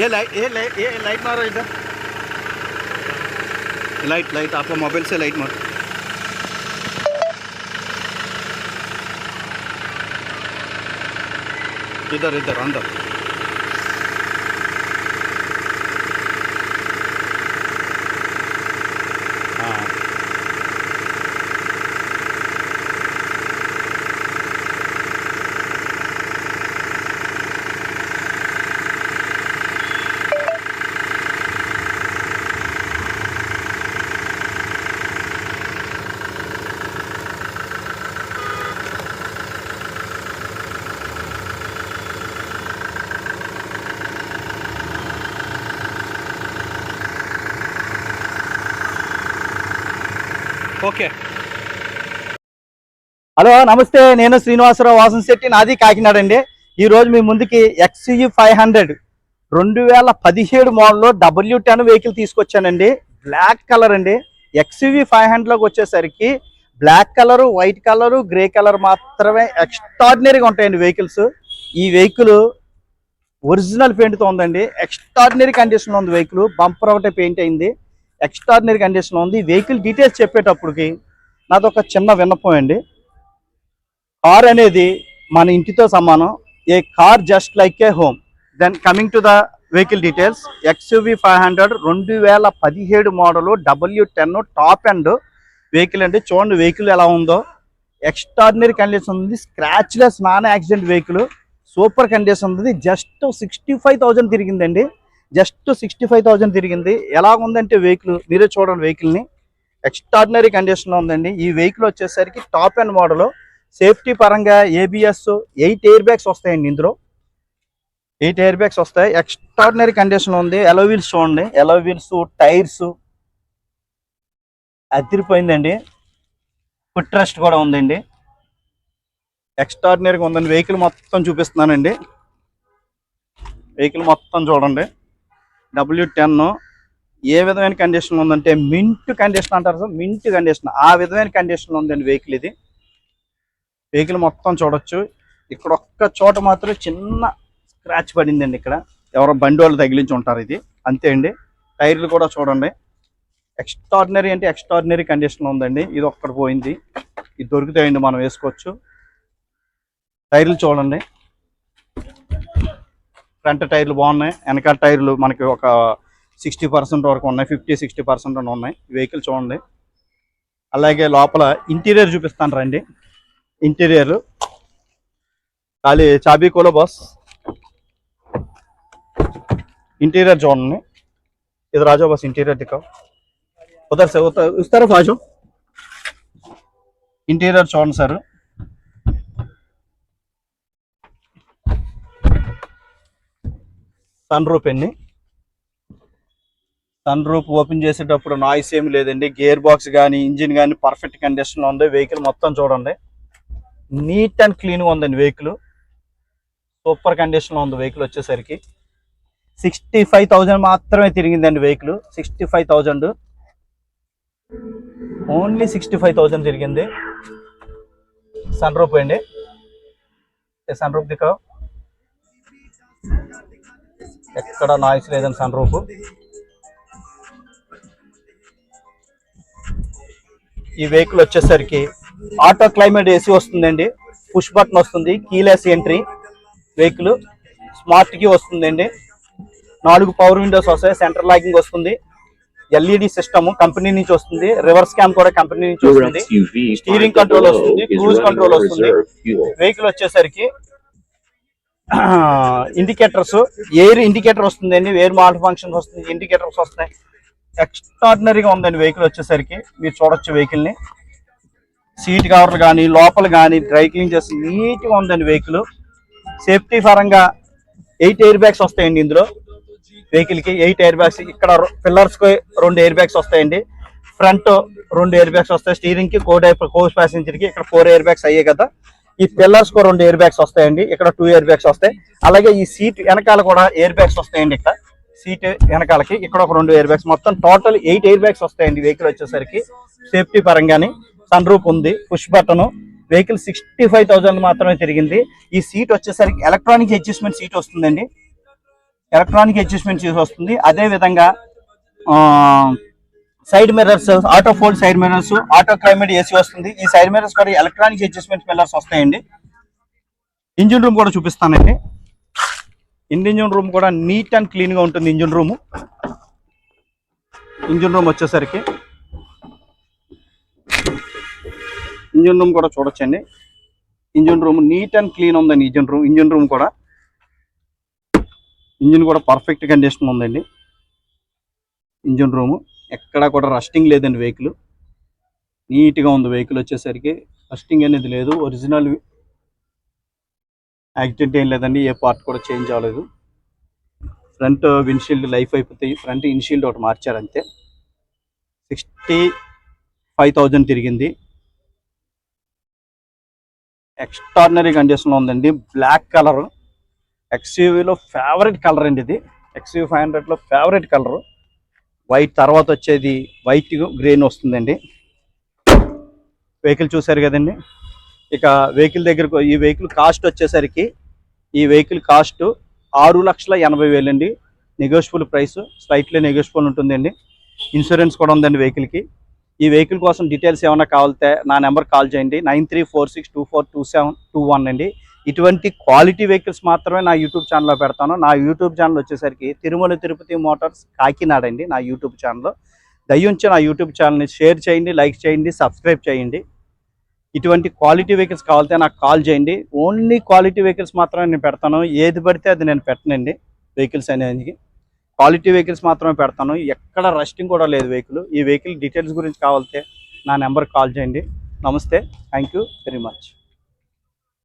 ये लाइट ये लाइट ये लाइट मारो इधर। लाइट लाइट आपका मोबाइल से लाइट मारो। इधर इधर, अंदर। ఓకే. హలో నమస్తే నేను శ్రీనివాసరావు వాసన్ శెట్టి నాది కాకినాడ అండి. ఈ రోజు మీ ముందుకి ఎక్స్యూ ఫైవ్ హండ్రెడ్ రెండు వేల పదిహేడు మోడల్లో డబ్ల్యూ టెన్ వెహికల్ తీసుకొచ్చానండి. బ్లాక్ కలర్ అండి. ఎక్స్యూవీ ఫైవ్ హండ్రెడ్లోకి వచ్చేసరికి black colour white colour grey colour మాత్రమే ఎక్స్ట్రాడినరీగా ఉంటాయండి వెహికల్స్ ఈ వెహికల్ ఒరిజినల్ పెయింట్తో ఉందండి. ఎక్స్ట్రాడినరీ కండిషన్లో ఉంది వెహికల్ బంపర్ ఒకటే పెయింట్ అయింది. ఎక్స్ట్రాడినరీ కండిషన్లో ఉంది. వెహికల్ డీటెయిల్స్ చెప్పేటప్పటికి నాది ఒక చిన్న విన్నపం అండి. కార్ అనేది మన ఇంటితో సమానం. A car just like a home then coming to the vehicle details XUV five hundred రెండు వేల పదిహేడు model W ten top end vehicle అండి. చూడండి వెహికల్ ఎలా ఉందో. ఎక్స్ట్రాడినరీ కండిషన్ ఉంది. Scratchless non accident vehicle super condition ఉంది. జస్ట్ సిక్స్టీ ఫైవ్ థౌజండ్ తిరిగిందండి. జస్ట్ సిక్స్టీ ఫైవ్ థౌజండ్ తిరిగింది. ఎలా ఉందంటే వెహికల్ మీరే చూడండి వెహికల్ని. ఎక్స్ట్రాడినరీ కండిషన్లో ఉందండి. ఈ వెహికల్ వచ్చేసరికి టాప్ అండ్ మోడల్. సేఫ్టీ పరంగా ఏబిఎస్ ఎయిట్ ఎయిర్ బ్యాగ్స్ వస్తాయండి ఇందులో. ఎయిట్ ఎయిర్ బ్యాగ్స్ వస్తాయి. ఎక్స్ట్రాడినరీ కండిషన్ ఉంది. ఎలో వీల్స్ చూడండి. ఎలో వీల్స్ టైర్స్ అదిరిపోయిందండి. ఫుట్ రెస్ట్ కూడా ఉందండి. ఎక్స్ట్రాడినరీగా ఉందండి. వెహికల్ మొత్తం చూపిస్తున్నానండి. వెహికల్ మొత్తం చూడండి. డబ్ల్యూ టెన్ ఏ విధమైన కండిషన్ ఉందంటే మింట్ కండిషన్ అంటారు సార్ మింట్ కండిషన్ ఆ విధమైన కండిషన్ ఉందండి వెహికల్ ఇది. వెహికల్ మొత్తం చూడొచ్చు. ఇక్కడ ఒక్క చోట మాత్రం చిన్న స్క్రాచ్ పడిందండి ఇక్కడ. ఎవరో బండి వాళ్ళు తగిలించి ఉంటారు ఇది. అంతే అండి. టైర్లు కూడా చూడండి. ఎక్స్ట్రాడినరీ అంటే ఎక్స్ట్రాడినరీ కండిషన్ ఉందండి. ఇది ఒక్కడ పోయింది. ఇది దొరుకుతాయండి మనం వేసుకోవచ్చు. టైర్లు చూడండి. ఫ్రంట్ టైర్లు బాగున్నాయి. వెనకాల టైర్లు మనకి ఒక సిక్స్టీ పర్సెంట్ వరకు ఉన్నాయి. ఫిఫ్టీ సిక్స్టీ పర్సెంట్ ఉన్నాయి. వెహికల్ చూడండి. అలాగే లోపల ఇంటీరియర్ చూపిస్తాను రండి. ఇంటీరియర్. ఖాళీ చాబీ కోలో బస్. ఇంటీరియర్ చూడండి. ఇది రాజా బస్ ఇంటీరియర్ దిక్కు. ఉదర్ సార్ ఇస్తారా ఫాజు ఇంటీరియర్ చూడండి సార్. సన్ రూప్ అండి సన్ రూప్ ఓపెన్ చేసేటప్పుడు నాయిస్ ఏమి లేదండి. గేర్ బాక్స్ కానీ ఇంజిన్ కానీ పర్ఫెక్ట్ కండిషన్లో ఉంది. వెహికల్ మొత్తం చూడండి. నీట్ అండ్ క్లీన్గా ఉందండి వెహికల్. సూపర్ కండిషన్లో ఉంది వెహికల్ వచ్చేసరికి. సిక్స్టీ ఫైవ్ థౌజండ్ మాత్రమే తిరిగిందండి vehicle. Sixty five thousand. Only sixty five thousand తిరిగింది. సన్ రూప్ అండి. సన్ రూప్ దిక్కు? ఎక్కడ నాయిస్ లేదండి సన్ రూఫ్ ఈ వెహికల్ వచ్చేసరికి ఆటో క్లైమేట్ ఏసీ వస్తుందండి. పుష్ బటన్ వస్తుంది కీలెస్ ఎంట్రీ వెహికల్ స్మార్ట్కి వస్తుందండి. నాలుగు పవర్ విండోస్ వస్తాయి సెంటర్ లాకింగ్ వస్తుంది. ఎల్ఈడి సిస్టమ్ కంపెనీ నుంచి వస్తుంది రివర్స్ క్యామ్ కూడా కంపెనీ నుంచి వస్తుంది. Control below వస్తుంది, control on వస్తుంది. వెహికల్ వచ్చేసరికి ఇండికేటర్స్ ఎయిర్ ఇండికేటర్ వస్తుందండి ఎయిర్ మాల్ ఫంక్షన్ వస్తుంది ఇండికేటర్స్ వస్తున్నాయి. ఎక్స్ట్రాడినరీగా ఉందండి వెహికల్ వచ్చేసరికి మీరు చూడొచ్చు వెహికల్ని. సీట్ కవర్లు కానీ లోపల కానీ డ్రై క్లీన్ చేసి నీట్గా ఉందండి వెహికల్ సేఫ్టీ పరంగా ఎయిట్ ఎయిర్ బ్యాగ్స్ వస్తాయండి ఇందులో. వెహికల్కి ఎయిట్ ఎయిర్ బ్యాగ్స్ ఇక్కడ పిల్లర్స్కి రెండు ఎయిర్ బ్యాగ్స్ వస్తాయండి. ఫ్రంట్ రెండు ఎయిర్ బ్యాగ్స్ వస్తాయి. స్టీరింగ్కి కో టైప్ కోచ్ ప్యాసింజర్కి ఇక్కడ ఫోర్ ఎయిర్ బ్యాగ్స్ అయ్యాయి కదా. ఈ పిల్లర్స్కు రెండు ఎయిర్ బ్యాగ్స్ వస్తాయండి. ఇక్కడ టూ ఎయిర్ బ్యాగ్స్ వస్తాయి. అలాగే ఈ సీట్ వెనకాల కూడా ఎయిర్ బ్యాగ్స్ వస్తాయండి ఇక్కడ. సీట్ వెనకాలకి ఇక్కడ ఒక రెండు ఎయిర్ బ్యాగ్స్ మొత్తం టోటల్ ఎయిట్ ఎయిర్ బ్యాగ్స్ వస్తాయండి వెహికల్ వచ్చేసరికి. సేఫ్టీ పరంగానే సన్ రూప్ ఉంది push button vehicle sixty five thousand మాత్రమే తిరిగింది. ఈ సీట్ వచ్చేసరికి ఎలక్ట్రానిక్ అడ్జస్ట్మెంట్ సీట్ వస్తుందండి. ఎలక్ట్రానిక్ అడ్జస్ట్మెంట్ సీట్ వస్తుంది. అదే విధంగా side mirrors auto fold side mirrors auto climate AC వస్తుంది. ఈ సైడ్ మిర్రర్స్ కూడా ఎలక్ట్రానిక్ అడ్జస్ట్మెంట్ మిర్రర్స్ వస్తాయండి. ఇంజిన్ రూమ్ కూడా చూపిస్తానండి. ఇంజిన్ రూమ్ కూడా నీట్ అండ్ క్లీన్గా ఉంటుంది ఇంజిన్ రూమ్. ఇంజిన్ రూమ్ వచ్చేసరికి ఇంజిన్ రూమ్ కూడా చూడొచ్చండి. Engine room neat and clean ఉందండి ఇంజిన్ రూమ్. ఇంజిన్ రూమ్ కూడా ఇంజిన్ కూడా పర్ఫెక్ట్ కండిషన్ ఉందండి. ఇంజిన్ రూమ్ ఎక్కడా కూడా రస్టింగ్ లేదండి వెహికల్. నీట్గా ఉంది వెహికల్ వచ్చేసరికి. రస్టింగ్ అనేది లేదు. ఒరిజినల్ యాక్సిడెంట్ ఏం లేదండి. ఏ పార్ట్ కూడా చేంజ్ అవ్వలేదు. ఫ్రంట్ విన్షీల్డ్ లైఫ్ అయిపోతాయి. ఫ్రంట్ ఇన్షీల్డ్ ఒకటి మార్చారంతే. సిక్స్టీ ఫైవ్ థౌజండ్ తిరిగింది. ఎక్స్ట్రాడినరీ కండిషన్లో ఉందండి. Black colour. ఎక్స్యూవీలో ఫేవరెట్ కలర్ అండి ఇది. ఎక్స్యూ ఫైవ్ హండ్రెడ్లో ఫేవరెట్ కలర్. వైట్ తర్వాత వచ్చేది వైట్ గ్రీన్ వస్తుందండి. వెహికల్ చూసారు కదండి. ఇక వెహికల్ దగ్గరకు ఈ వెహికల్ కాస్ట్ వచ్చేసరికి ఈ వెహికల్ కాస్ట్ ఆరు లక్షల ఎనభై వేలండి. నెగోషియబుల్ ప్రైస్ స్లైట్లీ నెగోషియబుల్ ఉంటుందండి. ఇన్సూరెన్స్ కూడా ఉందండి వెహికల్కి. ఈ వెహికల్ కోసం డీటెయిల్స్ ఏమైనా కావాలితే నా నెంబర్ కాల్ చేయండి. Nine three four six two four two seven two one అండి. ఇటువంటి క్వాలిటీ వెహికల్స్ మాత్రమే నా యూట్యూబ్ ఛానల్లో పెడతాను. నా యూట్యూబ్ ఛానల్ వచ్చేసరికి తిరుమల తిరుపతి మోటార్స్ కాకినాడ అండి నా యూట్యూబ్ ఛానల్ దయ్యుంచి నా యూట్యూబ్ ఛానల్ని షేర్ చేయండి లైక్ చేయండి సబ్స్క్రైబ్ చేయండి. ఇటువంటి క్వాలిటీ వెహికల్స్ కావాలంటే నాకు కాల్ చేయండి. ఓన్లీ క్వాలిటీ వెహికల్స్ మాత్రమే నేను పెడతాను. ఏది పడితే అది నేను పెట్టనండి వెహికల్స్ అనేది క్వాలిటీ వెహికల్స్ మాత్రమే పెడతాను. ఎక్కడ రస్టింగ్ కూడా లేదు వెహికల్. ఈ వెహికల్ డీటెయిల్స్ గురించి కావాలంటే నా నెంబర్ కాల్ చేయండి. నమస్తే. Thank you very much.